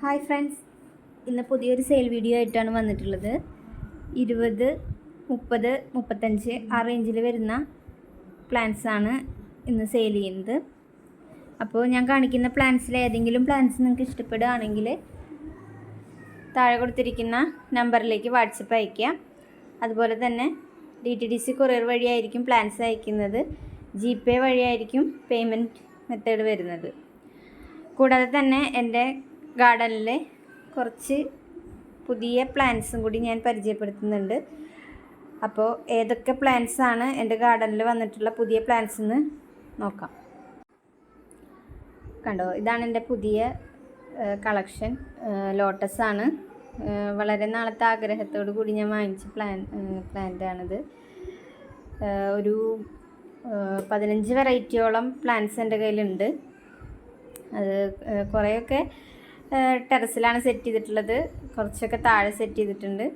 Hi friends ഇന്ന് പുതിയൊരു sale video ആയിട്ടാണ് വന്നിട്ടുള്ളത്. ഇരുപത് മുപ്പത് മുപ്പത്തഞ്ച് ആ റേഞ്ചിൽ വരുന്ന പ്ലാൻസ് ആണ് ഇന്ന് സെയിൽ ചെയ്യുന്നത്. അപ്പോൾ ഞാൻ കാണിക്കുന്ന പ്ലാൻസിൽ ഏതെങ്കിലും പ്ലാൻസ് നിങ്ങൾക്ക് ഇഷ്ടപ്പെടുകയാണെങ്കിൽ താഴെ കൊടുത്തിരിക്കുന്ന നമ്പറിലേക്ക് വാട്സപ്പ് അയയ്ക്കുക. അതുപോലെ തന്നെ D T D C courier വഴിയായിരിക്കും പ്ലാൻസ് അയക്കുന്നത് ജി പേ വഴിയായിരിക്കും പേയ്മെന്റ് മെത്തേഡ് വരുന്നത്. കൂടാതെ തന്നെ എന്റെ ഗാർഡനിൽ കുറച്ച് പുതിയ പ്ലാന്റ്സും കൂടി ഞാൻ പരിചയപ്പെടുത്തുന്നുണ്ട്. അപ്പോൾ ഏതൊക്കെ പ്ലാന്റ്സ് ആണ് എന്റെ ഗാർഡനിൽ വന്നിട്ടുള്ള പുതിയ പ്ലാന്റ്സ് എന്ന് നോക്കാം. കണ്ടോ? ഇതാണ് എന്റെ പുതിയ കളക്ഷൻ ലോട്ടസ് ആണ്. വളരെ നാളത്തെ ആഗ്രഹത്തോടു കൂടി ഞാൻ വാങ്ങിച്ച പ്ലാൻ പ്ലാന്റ് ആണിത്. ഒരു പതിനഞ്ച് വെറൈറ്റിയോളം പ്ലാന്റ്സ് എന്റെ കയ്യിലുണ്ട്. അത് കുറേയൊക്കെ ടെറസിലാണ് സെറ്റ് ചെയ്തിട്ടുള്ളത്. കുറച്ചൊക്കെ താഴെ സെറ്റ് ചെയ്തിട്ടുണ്ട്.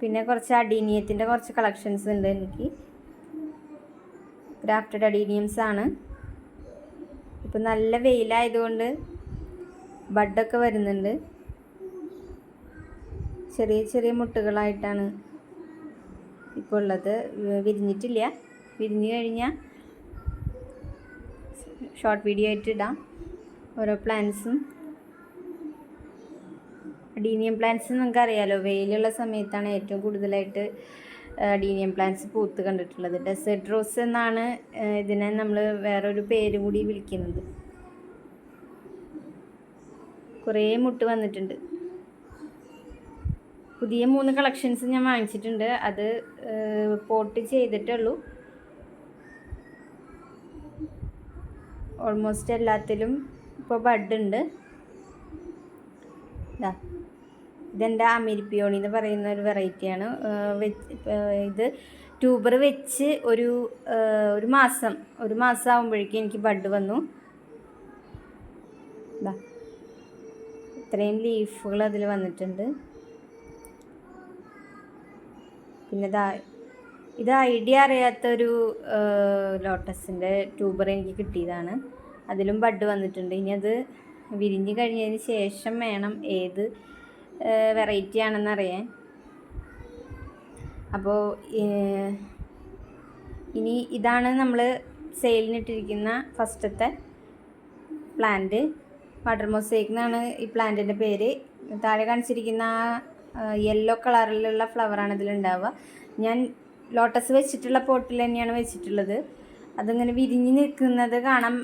പിന്നെ കുറച്ച് അഡീനിയത്തിന്റെ കുറച്ച് കളക്ഷൻസ് ഉണ്ട് എനിക്ക്. ഗ്രാഫ്റ്റഡ് അഡീനിയംസ് ആണ്. ഇപ്പം നല്ല വെയിലായതുകൊണ്ട് ബഡൊക്കെ വരുന്നുണ്ട്. ചെറിയ ചെറിയ മുട്ടുകളായിട്ടാണ് ഇപ്പോൾ ഉള്ളത്. വിരിഞ്ഞിട്ടില്ല. വിരിഞ്ഞു കഴിഞ്ഞാൽ ഷോർട്ട് വീഡിയോ ആയിട്ട് ഇടാം. ഓരോ പ്ലാന്റ്സും അഡീനിയം പ്ലാന്റ്സ് നിങ്ങൾക്ക് അറിയാലോ വെയിലുള്ള സമയത്താണ് ഏറ്റവും കൂടുതലായിട്ട് അഡീനിയം പ്ലാന്റ്സ് പൂത്ത് കണ്ടിട്ടുള്ളത്. ഡെസേർട്ട് റോസ് എന്നാണ് ഇതിനെ നമ്മൾ വേറൊരു പേര് കൂടി വിളിക്കുന്നത്. കുറേ മുട്ട് വന്നിട്ടുണ്ട്. പുതിയ മൂന്ന് കളക്ഷൻസ് ഞാൻ വാങ്ങിച്ചിട്ടുണ്ട്. അത് പോട്ട് ചെയ്തിട്ടുള്ളൂ. ഓൾമോസ്റ്റ് എല്ലാത്തിലും ഇപ്പോൾ ബഡ് ഉണ്ട് ഇതാ ഇതെന്റെ അമിരിപ്പിയോണി എന്ന് പറയുന്ന ഒരു വെറൈറ്റിയാണ്. ഇത് ട്യൂബർ വെച്ച് ഒരു ഒരു മാസം ഒരു മാസം ആകുമ്പോഴേക്കും എനിക്ക് ബഡ് വന്നു. ഇതാ ഇത്രയും ലീഫുകൾ അതിൽ വന്നിട്ടുണ്ട്. പിന്നെ ഇതാ ഇത് ഐഡിയ അറിയാത്തൊരു ലോട്ടസിന്റെ ട്യൂബർ എനിക്ക് കിട്ടിയതാണ്. അതിലും ബഡ് വന്നിട്ടുണ്ട്. ഇനി അത് വിരിഞ്ഞ് കഴിഞ്ഞതിന് ശേഷം വേണം ഏത് വെറൈറ്റി ആണെന്നറിയാൻ. അപ്പോൾ ഇനി ഇതാണ് നമ്മൾ സെയിലിനിട്ടിരിക്കുന്ന ഫസ്റ്റത്തെ പ്ലാന്റ്. വാട്ടർ മൊസൈക്ക് ഈ പ്ലാന്റിന്റെ പേര്. താഴെ കാണിച്ചിരിക്കുന്ന യെല്ലോ കളറിലുള്ള ഫ്ലവറാണ് ഇതിലുണ്ടാവുക. ഞാൻ ലോട്ടസ് വെച്ചിട്ടുള്ള പോട്ടിൽ തന്നെയാണ് വെച്ചിട്ടുള്ളത്. അതിങ്ങനെ വിരിഞ്ഞ് നിൽക്കുന്നത് കാണാൻ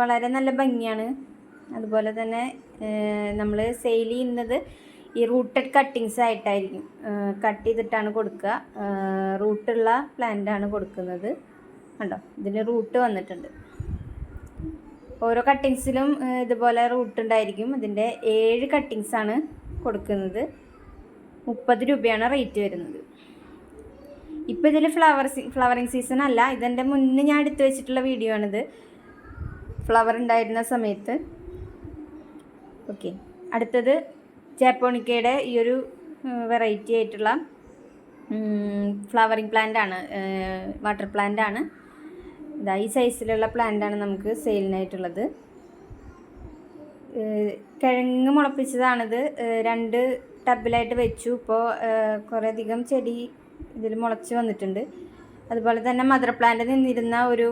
വളരെ നല്ല ഭംഗിയാണ്. അതുപോലെ തന്നെ നമ്മൾ സെയിൽ ചെയ്യുന്നത് ഈ റൂട്ടഡ് കട്ടിങ്സ് ആയിട്ടായിരിക്കും. കട്ട് ചെയ്തിട്ടാണ് കൊടുക്കുക. റൂട്ടുള്ള പ്ലാന്റാണ് കൊടുക്കുന്നത്. കണ്ടോ? ഇതിന് റൂട്ട് വന്നിട്ടുണ്ട്. ഓരോ കട്ടിങ്സിലും ഇതുപോലെ റൂട്ട് ഉണ്ടായിരിക്കും. ഇതിന്റെ ഏഴ് കട്ടിങ്സാണ് കൊടുക്കുന്നത്. മുപ്പത് രൂപയാണ് റേറ്റ് വരുന്നത്. ഇപ്പോൾ ഇതിൽ ഫ്ലവർ ഫ്ലവറിങ് സീസൺ അല്ല. ഇതെന്റെ മുന്നേ ഞാൻ എടുത്തു വെച്ചിട്ടുള്ള വീഡിയോ ആണിത്. ഫ്ലവർ ഉണ്ടായിരുന്ന സമയത്ത്. ഓക്കെ അടുത്തത് ജാപ്പോണിക്കയുടെ ഈ ഒരു വെറൈറ്റി ആയിട്ടുള്ള ഫ്ലവറിങ് പ്ലാന്റ് ആണ്. വാട്ടർ പ്ലാന്റ് ആണ്. ഇതാ ഈ സൈസിലുള്ള പ്ലാന്റ് ആണ് നമുക്ക് സെയിലിനായിട്ടുള്ളത് കിഴങ്ങ് മുളപ്പിച്ചതാണിത്. രണ്ട് ടബിലായിട്ട് വെച്ചു. ഇപ്പോൾ കുറേ അധികം ചെടി ഇതിൽ മുളച്ച് വന്നിട്ടുണ്ട്. അതുപോലെ തന്നെ മദർ പ്ലാന്റ് നിന്നിരുന്ന ഒരു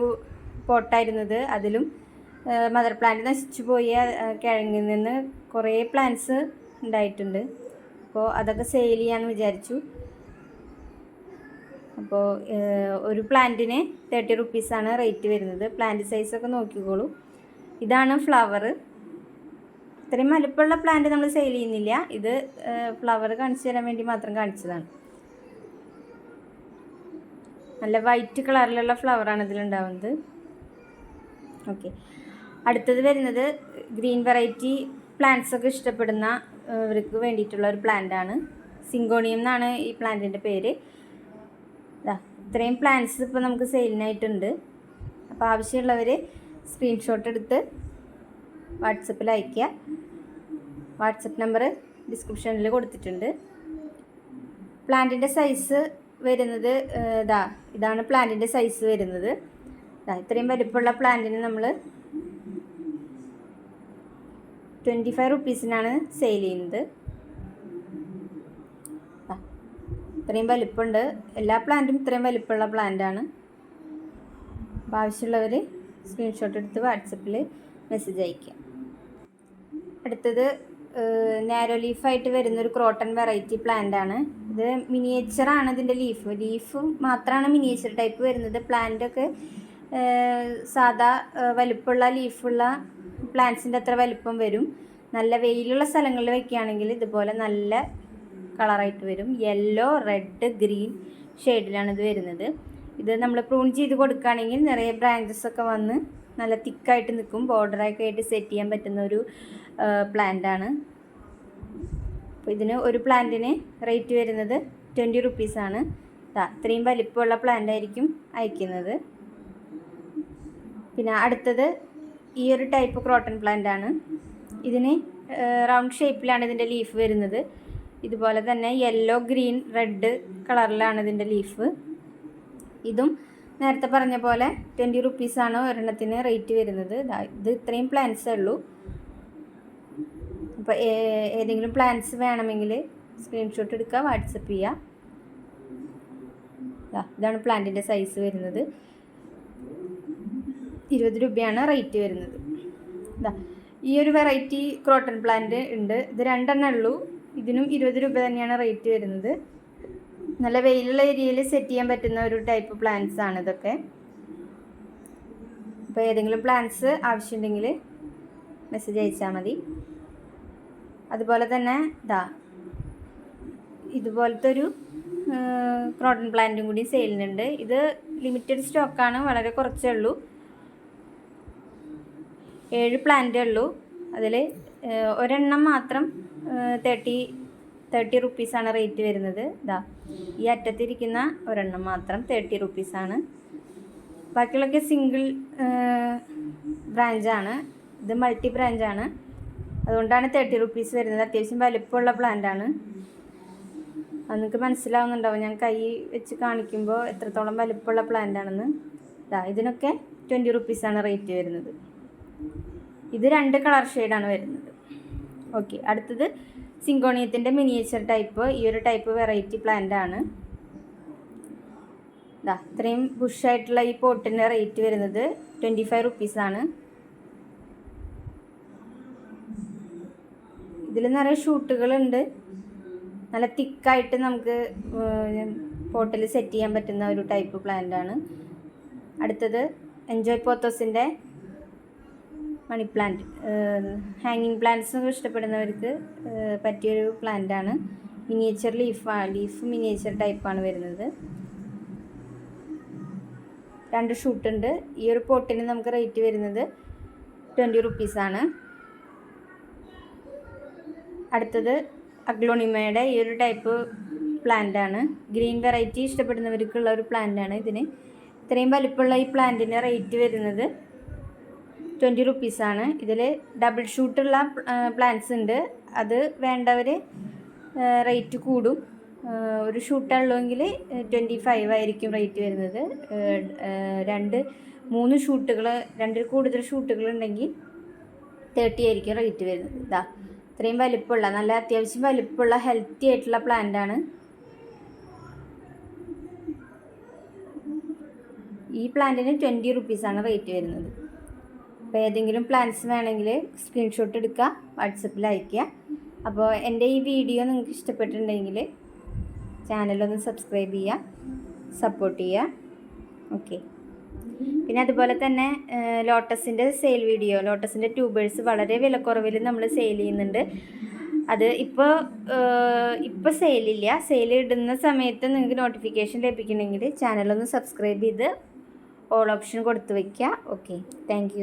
പോട്ടായിരുന്നത്. അതിലും മദർ പ്ലാന്റ് നശിച്ചു പോയി. കിഴങ്ങിൽ നിന്ന് കുറേ പ്ലാന്റ്സ് ഉണ്ടായിട്ടുണ്ട്. അപ്പോൾ അതൊക്കെ സെയിൽ ചെയ്യാമെന്ന് വിചാരിച്ചു. അപ്പോൾ ഒരു പ്ലാന്റിന് തേർട്ടി റുപ്പീസാണ് റേറ്റ് വരുന്നത്. പ്ലാന്റ് സൈസൊക്കെ നോക്കിക്കോളൂ. ഇതാണ് ഫ്ലവർ ഇത്രയും വലുപ്പമുള്ള പ്ലാന്റ് നമ്മൾ സെയിൽ ചെയ്യുന്നില്ല. ഇത് ഫ്ലവർ കാണിച്ചു തരാൻ വേണ്ടി മാത്രം കാണിച്ചതാണ്. നല്ല വൈറ്റ് കളറിലുള്ള ഫ്ലവറാണ് ഇതിലുണ്ടാവുന്നത് ഓക്കെ അടുത്തത് വരുന്നത് ഗ്രീൻ വെറൈറ്റി പ്ലാന്റ്സ് ഒക്കെ ഇഷ്ടപ്പെടുന്ന ഇവർക്ക് വേണ്ടിയിട്ടുള്ള ഒരു പ്ലാന്റ് ആണ്. സിങ്കോണിയം എന്നാണ് ഈ പ്ലാന്റിന്റെ പേര്. ഇത്രയും പ്ലാന്റ്സ് ഇപ്പോൾ നമുക്ക് സെയിലിനായിട്ടുണ്ട് അപ്പോൾ ആവശ്യമുള്ളവർ സ്ക്രീൻഷോട്ട് എടുത്ത് വാട്സപ്പിൽ അയയ്ക്കുക. വാട്സപ്പ് നമ്പർ ഡിസ്ക്രിപ്ഷനിൽ കൊടുത്തിട്ടുണ്ട്. പ്ലാന്റിന്റെ സൈസ് വരുന്നത് ഇതാ ഇതാണ് പ്ലാന്റിന്റെ സൈസ് വരുന്നത്. ഇതാ ഇത്രയും വലിപ്പമുള്ള പ്ലാന്റിന് നമ്മൾ ട്വന്റി ഫൈവ് റുപ്പീസിനാണ് സെയിൽ ചെയ്യുന്നത്. ഇത്രയും വലിപ്പമുണ്ട്. എല്ലാ പ്ലാന്റും ഇത്രയും വലിപ്പമുള്ള പ്ലാന്റാണ്. അപ്പോൾ ആവശ്യമുള്ളവർ സ്ക്രീൻഷോട്ട് എടുത്ത് വാട്സപ്പിൽ മെസ്സേജ് അയയ്ക്കുക. അടുത്തത് നാരോ ലീഫായിട്ട് വരുന്നൊരു ക്രോട്ടൺ വെറൈറ്റി പ്ലാന്റ് ആണ്. ഇത് മിനിയേച്ചറാണ് ഇതിന്റെ ലീഫ് ലീഫ് മാത്രമാണ് മിനിയേച്ചർ ടൈപ്പ് വരുന്നത്. പ്ലാന്റൊക്കെ സാധാ വലുപ്പമുള്ള ലീഫുള്ള പ്ലാന്റ്സിന്റെ അത്ര വലുപ്പം വരും. നല്ല വെയിലുള്ള സ്ഥലങ്ങളിൽ വെക്കുകയാണെങ്കിൽ ഇതുപോലെ നല്ല കളറായിട്ട് വരും. യെല്ലോ റെഡ് ഗ്രീൻ ഷെയ്ഡിലാണ് ഇത് വരുന്നത്. ഇത് നമ്മൾ പ്രൂൺ ചെയ്ത് കൊടുക്കുകയാണെങ്കിൽ നിറയെ ബ്രാഞ്ചസ് ഒക്കെ വന്ന് നല്ല തിക്കായിട്ട് നിൽക്കും. ബോർഡറൊക്കെ ആയിട്ട് സെറ്റ് ചെയ്യാൻ പറ്റുന്ന ഒരു പ്ലാന്റ് ആണ്. അപ്പോൾ ഇതിന് ഒരു പ്ലാന്റിന് റേറ്റ് വരുന്നത് ട്വന്റി റുപ്പീസാണ് അത്രയും വലിപ്പമുള്ള പ്ലാന്റ് ആയിരിക്കും അയക്കുന്നത്. പിന്നെ അടുത്തത് ഈ ഒരു ടൈപ്പ് ക്രോട്ടൺ പ്ലാന്റ് ആണ്. ഇതിന് റൗണ്ട് ഷേപ്പിലാണ് ഇതിന്റെ ലീഫ് വരുന്നത്. ഇതുപോലെ തന്നെ യെല്ലോ ഗ്രീൻ റെഡ് കളറിലാണ് ഇതിന്റെ ലീഫ് ഇതും നേരത്തെ പറഞ്ഞ പോലെ ട്വന്റി റുപ്പീസാണ് ഒരെണ്ണത്തിന് റേറ്റ് വരുന്നത്. ഇത് ഇത്രയും പ്ലാന്റ്സേ ഉള്ളൂ. അപ്പോൾ ഏതെങ്കിലും പ്ലാൻസ് വേണമെങ്കിൽ സ്ക്രീൻഷോട്ട് എടുക്കുക വാട്സപ്പ് ചെയ്യുക ഇതാണ് പ്ലാന്റിന്റെ സൈസ് വരുന്നത്. ഇരുപത് രൂപയാണ് റേറ്റ് വരുന്നത്. ഇതാ ഈ ഒരു വെറൈറ്റി ക്രോട്ടൺ പ്ലാന്റ് ഉണ്ട്. ഇത് രണ്ടെണ്ണം ഉള്ളൂ. ഇതിനും ഇരുപത് രൂപ തന്നെയാണ് റേറ്റ് വരുന്നത്. നല്ല വെയിലുള്ള ഏരിയയിൽ സെറ്റ് ചെയ്യാൻ പറ്റുന്ന ഒരു ടൈപ്പ് പ്ലാന്റ്സ് ആണ് ഇതൊക്കെ. അപ്പോൾ ഏതെങ്കിലും പ്ലാന്റ്സ് ആവശ്യമുണ്ടെങ്കിൽ മെസ്സേജ് അയച്ചാൽ മതി. അതുപോലെ തന്നെ ഇതാ ഇതുപോലത്തെ ഒരു ക്രോട്ടൺ പ്ലാന്റും കൂടി സെയിലിനുണ്ട് ഇത് ലിമിറ്റഡ് സ്റ്റോക്കാണ് വളരെ കുറച്ചേ ഉള്ളൂ. ഏഴ് പ്ലാന്റേ ഉള്ളൂ. അതിൽ ഒരെണ്ണം മാത്രം തേർട്ടി തേർട്ടി റുപ്പീസാണ് റേറ്റ് വരുന്നത്. ഇതാ ഈ അറ്റത്തിരിക്കുന്ന ഒരെണ്ണം മാത്രം തേർട്ടി റുപ്പീസാണ് ബാക്കിയുള്ളൊക്കെ സിംഗിൾ ബ്രാഞ്ചാണ് ഇത് മൾട്ടി ബ്രാഞ്ചാണ് അതുകൊണ്ടാണ് തേർട്ടി റുപ്പീസ് വരുന്നത്. അത്യാവശ്യം വലിപ്പമുള്ള പ്ലാന്റാണ് നിങ്ങൾക്ക് മനസ്സിലാവുന്നുണ്ടാവും. ഞാൻ കൈ വെച്ച് കാണിക്കുമ്പോൾ എത്രത്തോളം വലിപ്പമുള്ള പ്ലാന്റ് ആണെന്ന്. ഇതാ ഇതിനൊക്കെ ട്വന്റി റുപ്പീസാണ് റേറ്റ് വരുന്നത്. ഇത് രണ്ട് കളർ ഷെയ്ഡാണ് വരുന്നത്. ഓക്കെ അടുത്തത് സിങ്കോണിയത്തിന്റെ മിനിയേച്ചർ ടൈപ്പ് ഈ ഒരു ടൈപ്പ് വെറൈറ്റി പ്ലാന്റ് ആണ്. ഇതാ ഇത്രയും ബുഷായിട്ടുള്ള ഈ പോട്ടിന്റെ റേറ്റ് വരുന്നത് ട്വന്റി ഫൈവ് റുപ്പീസാണ് ഇതിൽ നിറയെ ഷൂട്ടുകളുണ്ട്. നല്ല തിക്കായിട്ട് നമുക്ക് പോട്ടിൽ സെറ്റ് ചെയ്യാൻ പറ്റുന്ന ഒരു ടൈപ്പ് പ്ലാന്റ് ആണ്. അടുത്തത് എൻജോയ് പോത്തോസിന്റെ മണി പ്ലാന്റ് ഹാങ്ങിങ് പ്ലാന്റ്സ് ഇഷ്ടപ്പെടുന്നവർക്ക് പറ്റിയൊരു പ്ലാന്റ് ആണ്. മിനിയേച്ചർ ലീഫ് ലീഫ് മിനിയേച്ചർ ടൈപ്പാണ് വരുന്നത്. രണ്ട് ഷൂട്ടുണ്ട്. ഈ ഒരു പോട്ടിന് നമുക്ക് റേറ്റ് വരുന്നത് ട്വന്റി റുപ്പീസാണ് അടുത്തത് അഗ്ലോണിമയുടെ ഈ ഒരു ടൈപ്പ് പ്ലാന്റ് ആണ്. ഗ്രീൻ വെറൈറ്റി ഇഷ്ടപ്പെടുന്നവർക്കുള്ള ഒരു പ്ലാന്റ് ആണ് ഇതിന്. ഇത്രയും വലിപ്പമുള്ള ഈ പ്ലാന്റിന് റേറ്റ് വരുന്നത് ട്വന്റി റുപ്പീസാണ് ഇതിൽ ഡബിൾ ഷൂട്ടുള്ള പ്ലാന്റ്സ് ഉണ്ട്. അത് വേണ്ടവർ റേറ്റ് കൂടും. ഒരു ഷൂട്ടുള്ളെങ്കിൽ ട്വന്റി ഫൈവ് ആയിരിക്കും റേറ്റ് വരുന്നത്. രണ്ട് മൂന്ന് ഷൂട്ടുകൾ രണ്ടിൽ കൂടുതൽ ഷൂട്ടുകൾ ഉണ്ടെങ്കിൽ തേർട്ടി ആയിരിക്കും റേറ്റ് വരുന്നത്. ഇതാ ഇത്രയും വലിപ്പമുള്ള നല്ല അത്യാവശ്യം വലിപ്പമുള്ള ഹെൽത്തി ആയിട്ടുള്ള പ്ലാന്റ് ആണ്. ഈ പ്ലാന്റിന് ട്വന്റി റുപ്പീസാണ് റേറ്റ് വരുന്നത്. അപ്പോൾ ഏതെങ്കിലും പ്ലാന്റ്സ് വേണമെങ്കിൽ സ്ക്രീൻഷോട്ട് എടുക്കുക വാട്സപ്പിൽ അയയ്ക്കുക. അപ്പോൾ എന്റെ ഈ വീഡിയോ നിങ്ങൾക്ക് ഇഷ്ടപ്പെട്ടിട്ടുണ്ടെങ്കിൽ ചാനലൊന്ന് സബ്സ്ക്രൈബ് ചെയ്യുക സപ്പോർട്ട് ചെയ്യുക. ഓക്കെ പിന്നെ അതുപോലെ തന്നെ ലോട്ടസിന്റെ സെയിൽ വീഡിയോ ലോട്ടസിന്റെ ട്യൂബേഴ്സ് വളരെ വിലക്കുറവിൽ നമ്മൾ സെയിൽ ചെയ്യുന്നുണ്ട്. അത് ഇപ്പോൾ ഇപ്പോൾ സെയിലില്ല സെയിൽ ഇടുന്ന സമയത്ത് നിങ്ങൾക്ക് നോട്ടിഫിക്കേഷൻ ലഭിക്കണമെങ്കിൽ ചാനലൊന്ന് സബ്സ്ക്രൈബ് ചെയ്ത് ഓൾ ഓപ്ഷൻ കൊടുത്തു വയ്ക്കുക. Okay thank